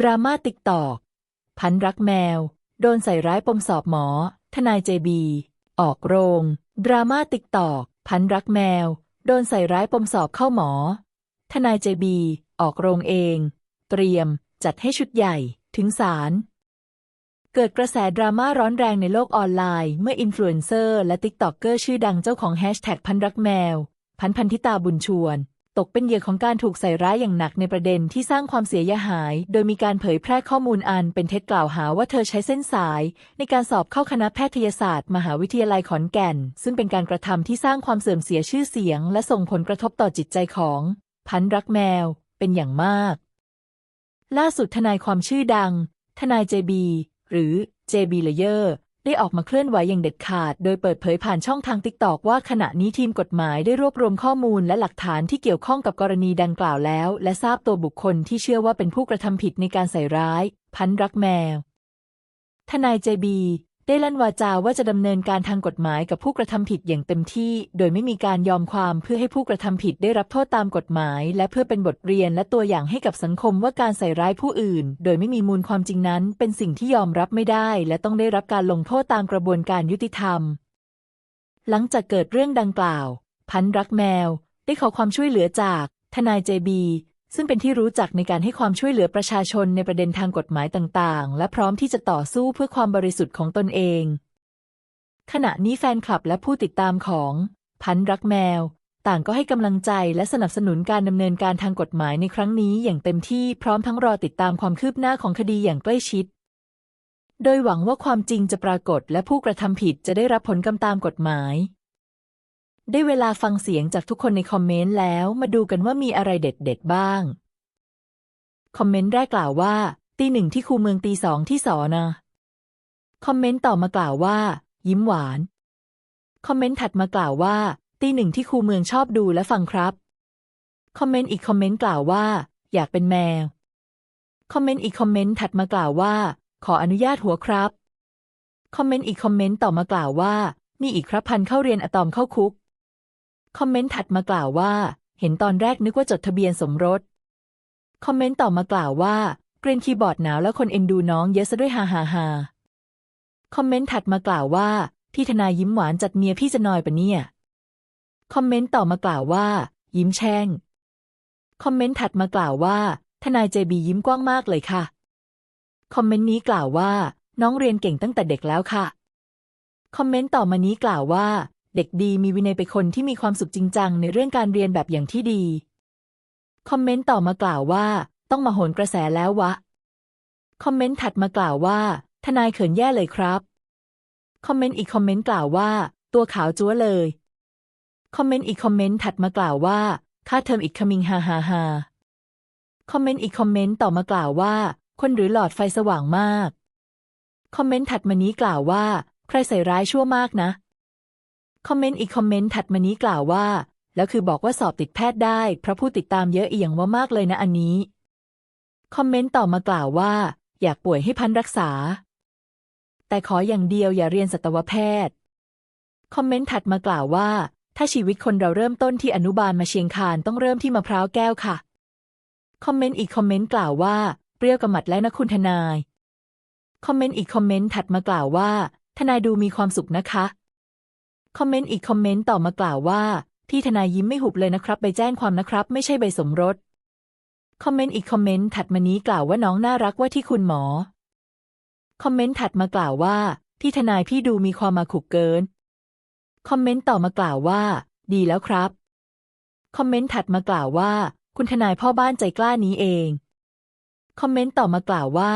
ดราม่าติ๊กตอก พันรักแมว โดนใส่ร้ายปมสอบหมอ ทนายเจบี ออกโรง ดราม่าติ๊กตอก พันรักแมว โดนใส่ร้ายปมสอบเข้าหมอ ทนายเจบี ออกโรงเอง เตรียม จัดให้ชุดใหญ่ ถึงศาล เกิดกระแสดราม่าร้อนแรงในโลกออนไลน์ เมื่ออินฟลูเอนเซอร์และติ๊กต็อกเกอร์ชื่อดังเจ้าของแฮชแท็กพันรักแมว พันพันธิตาบุญชวน ตกเป็นเหยื่อของการถูกใส่ร้ายอย่างหนักในประเด็นที่สร้างความเสียหาย โดยมีการเผยแพร่ข้อมูลอันเป็นเท็จกล่าวหาว่าเธอใช้เส้นสาย ในการสอบเข้าคณะแพทยศาสตร์ มหาวิทยาลัยขอนแก่น ซึ่งเป็นการกระทำที่สร้างความเสื่อมเสียชื่อเสียง และส่งผลกระทบต่อจิตใจของ พันรักแมว เป็นอย่างมาก ล่าสุดทนายความชื่อดัง ทนายเจบีหรือ JB Layer ได้ออกมาเคลื่อนไหวอย่างเด็ดขาด โดยเปิดเผยผ่านช่องทางติ๊กตอกว่าขณะนี้ทีมกฎหมายได้รวบรวมข้อมูลและหลักฐานที่เกี่ยวข้องกับกรณีดังกล่าวแล้ว และทราบตัวบุคคลที่เชื่อว่าเป็นผู้กระทำผิดในการใส่ร้าย พันรักแมว ทนายเจบี ได้ลั่นวาจาว่าจะดำเนินการทางกฎหมายกับผู้กระทำผิดอย่างเต็มที่ โดยไม่มีการยอมความเพื่อให้ผู้กระทำผิดได้รับโทษตามกฎหมาย และเพื่อเป็นบทเรียนและตัวอย่างให้กับสังคมว่าการใส่ร้ายผู้อื่น โดยไม่มีมูลความจริงนั้น เป็นสิ่งที่ยอมรับไม่ได้ และต้องได้รับการลงโทษตามกระบวนการยุติธรรม หลังจากเกิดเรื่องดังกล่าว พันรักแมว ได้ขอความช่วยเหลือจากทนายเจบี ซึ่งเป็นที่รู้จักในการให้ความช่วยเหลือประชาชนในประเด็นทางกฎหมายต่างๆ และพร้อมที่จะต่อสู้เพื่อความบริสุทธิ์ของตนเอง ขณะนี้แฟนคลับและผู้ติดตามของ พันรักแมว ต่างก็ให้กำลังใจและสนับสนุนการดำเนินการทางกฎหมายในครั้งนี้อย่างเต็มที่พร้อมทั้งรอติดตามความคืบหน้าของคดีอย่างใกล้ชิด โดยหวังว่าความจริงจะปรากฏและผู้กระทำผิดจะได้รับผลกรรมตามกฎหมาย ได้เวลาฟังเสียงจากทุกคนในคอมเมนต์แล้วมาดูกันว่ามีอะไรเด็ดๆบ้าง คอมเมนต์แรกกล่าวว่า ตีหนึ่งที่คูเมืองตีสองที่สอนะ คอมเมนต์ต่อมากล่าวว่า ยิ้มหวาน คอมเมนต์ถัดมากล่าวว่า ตีหนึ่งที่คูเมืองชอบดูและฟังครับ คอมเมนต์อีกคอมเมนต์กล่าวว่า อยากเป็นแมว คอมเมนต์อีกคอมเมนต์ถัดมากล่าวว่า ขออนุญาตหัวครับ คอมเมนต์อีกคอมเมนต์ต่อมากล่าวว่า มีอีกครับพันเข้าเรียนอะตอมเข้าคุก คอมเมนต์ถัดมากล่าวว่า เห็นตอนแรกนึกว่าจดทะเบียนสมรส คอมเมนต์ต่อมากล่าวว่าเกรนคีย์บอร์ดหนาวแล้วคนเอ็นดูน้องเยอะซะด้วยฮ่าฮ่าฮาคอมเมนต์ถัดมากล่าวว่าพี่ทนายยิ้มหวานจัดเมียพี่จะนอยปะเนี่ย คอมเมนต์ต่อมากล่าวว่า ยิ้มแช่ง คอมเมนต์ถัดมากล่าวว่า ทนายเจบียิ้มกว้างมากเลยค่ะ คอมเมนต์นี้กล่าวว่า น้องเรียนเก่งตั้งแต่เด็กแล้วค่ะ คอมเมนต์ต่อมานี้กล่าวว่า เด็กดีมีวินัยเป็นคนที่มีความสุขจริงจังในเรื่องการเรียนแบบอย่างที่ดี คอมเมนต์ต่อมากล่าวว่า ต้องมาโหนกระแสแล้ววะ คอมเมนต์ถัดมากล่าวว่า ทนายเขินแย่เลยครับ คอมเมนต์อีกคอมเมนต์กล่าวว่า ตัวขาวจั๊วเลย คอมเมนต์อีกคอมเมนต์ถัดมากล่าวว่า ค่าเทอมอีกคมิงฮาฮาฮาคอมเมนต์อีกคอมเมนต์ต่อมากล่าวว่า คนหรือหลอดไฟสว่างมาก คอมเมนต์ถัดมานี้กล่าวว่า ใครใส่ร้ายชั่วมากนะ คอมเมนต์อีกคอมเมนต์ถัดมานี้กล่าวว่า แล้วคือบอกว่าสอบติดแพทย์ได้เพราะผู้ติดตามเยอะเอียงว่ามากเลยนะอันนี้ คอมเมนต์ต่อมากล่าวว่า อยากป่วยให้พันรักษา แต่ขออย่างเดียวอย่าเรียนสัตวแพทย์ คอมเมนต์ถัดมากล่าวว่า ถ้าชีวิตคนเราเริ่มต้นที่อนุบาลมาเชียงคานต้องเริ่มที่มะพร้าวแก้วค่ะ คอมเมนต์อีกคอมเมนต์กล่าวว่าเปรี้ยวกระหมัดแล้วนะคุณทนาย คอมเมนต์อีกคอมเมนต์ถัดมากล่าวว่า ทนายดูมีความสุขนะคะ คอมเมนต์อีกคอมเมนต์ต่อมากล่าวว่า ที่ทนายยิ้มไม่หุบเลยนะครับ ไปแจ้งความนะครับ ไม่ใช่ใบสมรสคอมเมนต์อีกคอมเมนต์ถัดมานี้กล่าวว่าน้องน่ารักว่าที่คุณหมอ คอมเมนต์ถัดมากล่าวว่า ที่ทนายพี่ดูมีความมาขุกเกิน คอมเมนต์ต่อมากล่าวว่า ดีแล้วครับ คอมเมนต์ถัดมากล่าวว่า คุณทนายพ่อบ้านใจกล้านี้เอง คอมเมนต์ต่อมากล่าวว่า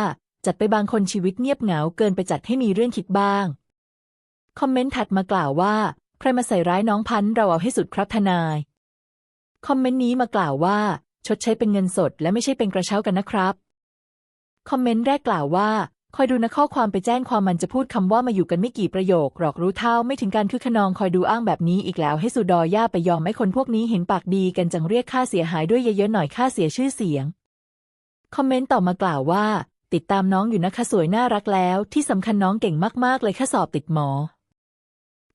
จัดไปบางคนชีวิตเงียบเหงาเกินไปจัดให้มีเรื่องคิดบ้าง คอมเมนต์ถัดมากล่าวว่า ใครมาใส่ร้ายน้องพันธ์เราเอาให้สุดครับทนาย คอมเมนต์นี้มากล่าวว่า ชดใช้เป็นเงินสด และไม่ใช่เป็นกระเช้ากันนะครับ คอมเมนต์แรกกล่าวว่า คอยดูนะข้อความไปแจ้งความมันจะพูดคำว่ามาอยู่กันไม่กี่ประโยคหรอกรู้เท่าไม่ถึงการคึกขนองคอยดูอ้างแบบนี้อีกแล้วให้สุดอย่าไปยอมให้คนพวกนี้เห็นปากดีกันจังเรียกค่าเสียหายด้วยเยอะๆหน่อยค่าเสียชื่อเสียง คอมเมนต์ต่อมากล่าวว่า ติดตามน้องอยู่นะคะสวยน่ารักแล้ว ที่สำคัญน้องเก่งมากๆเลยค่ะสอบติดหมอ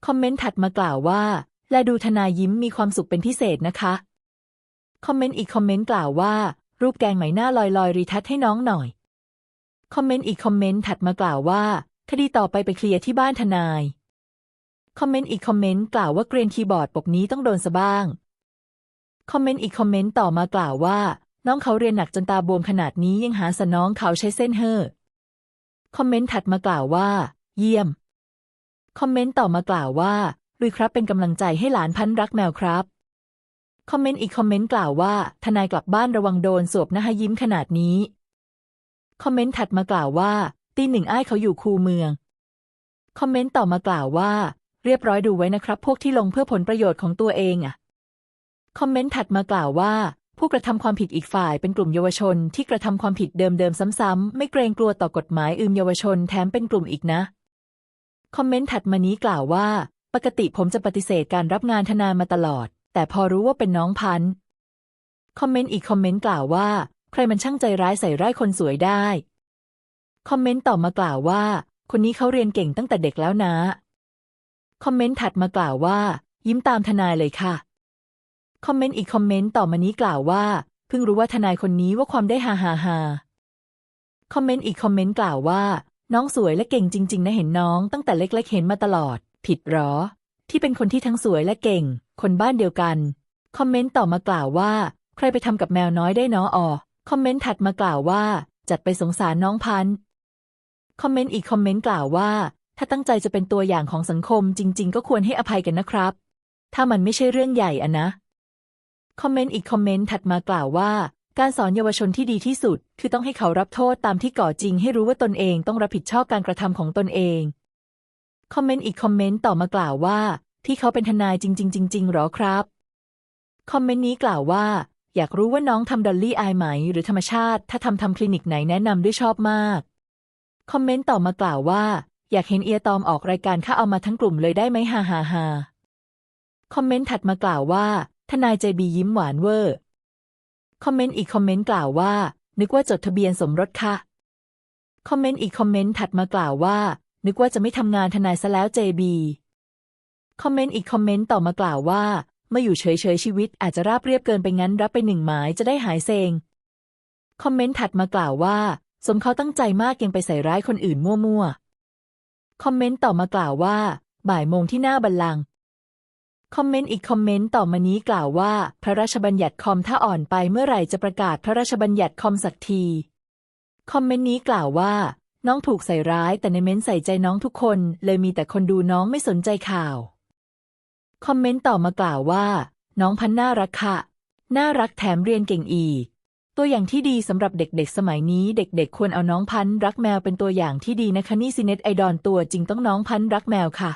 คอมเมนต์ถัดมากล่าวว่า และดูทนายยิ้มมีความสุขเป็นพิเศษนะคะ คอมเมนต์อีกคอมเมนต์กล่าวว่า รูปแกงไหมหน้าลอยลอยรีทัชให้น้องหน่อย คอมเมนต์อีกคอมเมนต์ถัดมากล่าวว่า คดีต่อไปไปเคลียร์ที่บ้านทนาย คอมเมนต์อีกคอมเมนต์กล่าวว่าเกรียนคีย์บอร์ดปกนี้ต้องโดนซะบ้าง คอมเมนต์อีกคอมเมนต์ต่อมากล่าวว่า น้องเขาเรียนหนักจนตาบวมขนาดนี้ยังหาสน้องเขาใช้เส้นเห่อคอมเมนต์ถัดมากล่าวว่า เยี่ยม คอมเมนต์ต่อมากล่าวว่าลุยครับเป็นกำลังใจให้หลานพันรักแมวครับ คอมเมนต์อีกคอมเมนต์กล่าวว่า ทนายกลับบ้านระวังโดนสวบนะฮะยิ้มขนาดนี้ คอมเมนต์ถัดมากล่าวว่าตีหนึ่งอ้ายเขาอยู่คูเมือง คอมเมนต์ต่อมากล่าวว่า เรียบร้อยดูไว้นะครับ พวกที่ลงเพื่อผลประโยชน์ของตัวเองอะคอมเมนต์ถัดมากล่าวว่า ผู้กระทำความผิดอีกฝ่ายเป็นกลุ่มเยาวชนที่กระทำความผิดเดิมๆซ้ำๆไม่เกรงกลัวต่อกฎหมายอืมเยาวชนแถมเป็นกลุ่มอีกนะ คอมเมนต์ถัดมานี้กล่าวว่า ปกติผมจะปฏิเสธการรับงานทนายมาตลอด แต่พอรู้ว่าเป็นน้องพันธ์คอมเมนต์อีกคอมเมนต์กล่าวว่า ใครมันช่างใจร้ายใส่ร้ายคนสวยได้ คอมเมนต์ต่อมากล่าวว่า คนนี้เขาเรียนเก่งตั้งแต่เด็กแล้วนะ คอมเมนต์ถัดมากล่าวว่า ยิ้มตามทนายเลยค่ะ คอมเมนต์อีกคอมเมนต์ต่อมานี้กล่าวว่า เพิ่งรู้ว่าทนายคนนี้ว่าความได้ฮาฮาฮาคอมเมนต์อีกคอมเมนต์กล่าวว่า น้องสวยและเก่งจริง ๆ นะเห็นน้องตั้งแต่เล็ก ๆ เห็นมาตลอด ผิดหรอ ที่เป็นคนที่ทั้งสวยและเก่ง คนบ้านเดียวกัน คอมเมนต์ต่อมากล่าวว่า ใครไปทำกับแมวน้อยได้เนาะออคอมเมนต์ถัดมากล่าวว่า จัดไปสงสารน้องพันคอมเมนต์อีกคอมเมนต์กล่าวว่า ถ้าตั้งใจจะเป็นตัวอย่างของสังคมจริง ๆ ก็ควรให้อภัยกันนะครับ ถ้ามันไม่ใช่เรื่องใหญ่อะนะ คอมเมนต์อีกคอมเมนต์ถัดมากล่าวว่า การสอนเยาวชนที่ดีที่สุด คือต้องให้เขารับโทษตามที่ก่อจริงให้รู้ว่าตนเองต้องรับผิดชอบการกระทำของตนเอง คอมเมนต์อีกคอมเมนต์ต่อมากล่าวว่า ที่เขาเป็นทนายจริง ๆ จริงๆหรอครับ คอมเมนต์นี้กล่าวว่า อยากรู้ว่าน้องทำดอลลี่อายไหม หรือธรรมชาติ ถ้าทำทำคลินิกไหนแนะนำด้วยชอบมาก คอมเมนต์ต่อมากล่าวว่า อยากเห็นเอียตอมออกรายการข้าเอามาทั้งกลุ่มเลยได้ไหมฮ่าฮ่าฮ่าคอมเมนต์ถัดมากล่าวว่า ทนายใจบียิ้มหวานเวอร์ คอมเมนต์อีกคอมเมนต์กล่าวว่า นึกว่าจดทะเบียนสมรสค่ะ คอมเมนต์อีกคอมเมนต์ถัดมากล่าวว่า นึกว่าจะไม่ทำงานทนายซะแล้วเจบีคอมเมนต์อีกคอมเมนต์ต่อมากล่าวว่าเมื่ออยู่เฉยๆชีวิตอาจจะราบเรียบเกินไปงั้นรับไปหนึ่งหมายจะได้หายเซงคอมเมนต์ถัดมากล่าวว่า สมเขาตั้งใจมากยังไปใส่ร้ายคนอื่นมั่วๆ คอมเมนต์ต่อมากล่าวว่า บ่ายโมงที่หน้าบัลลังก์ คอมเมนต์อีกคอมเมนต์ต่อมานี้กล่าวว่า พระราชบัญญัติคอมถ้าอ่อนไปเมื่อไหร่จะประกาศพระราชบัญญัติคอมสักที คอมเมนต์นี้กล่าวว่า น้องถูกใส่ร้ายแต่ในเม้นใส่ใจน้องทุกคน เลยมีแต่คนดูน้องไม่สนใจข่าว คอมเมนต์ต่อมากล่าวว่า น้องพันน่ารักค่ะ น่ารักแถมเรียนเก่งอีก ตัวอย่างที่ดีสำหรับเด็กๆ สมัยนี้เด็กๆ ควรเอาน้องพันรักแมวเป็นตัวอย่างที่ดีนะคะนี่ซิเน็ตไอดอนตัวจริงต้องน้องพันรักแมวค่ะ